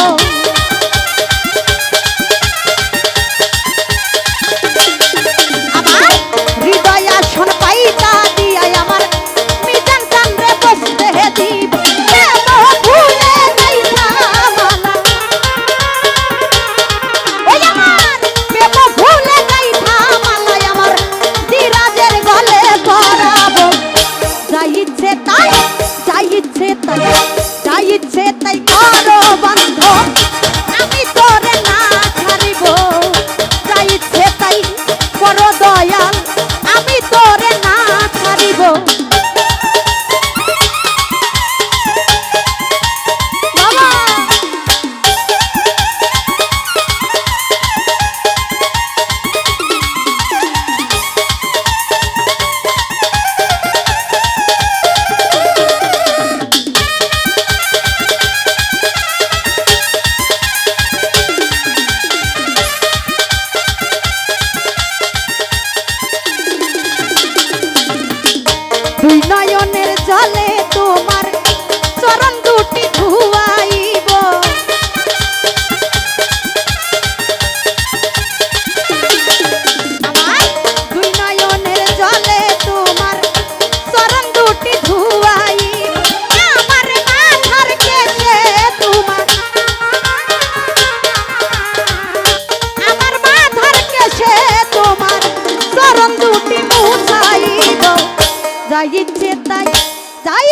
yo. দুই নয়নের জলে তোমার চরণ দুটি ধু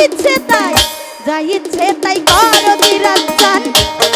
ইচ্ছে তাই যাই ইচ্ছে তাই করো বিরাজ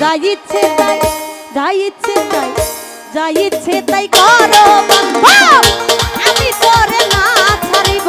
যা ইচ্ছে তাই যা ইচ্ছে তাই যা ইচ্ছে তাই করো আমি তোরে না ছাড়িব।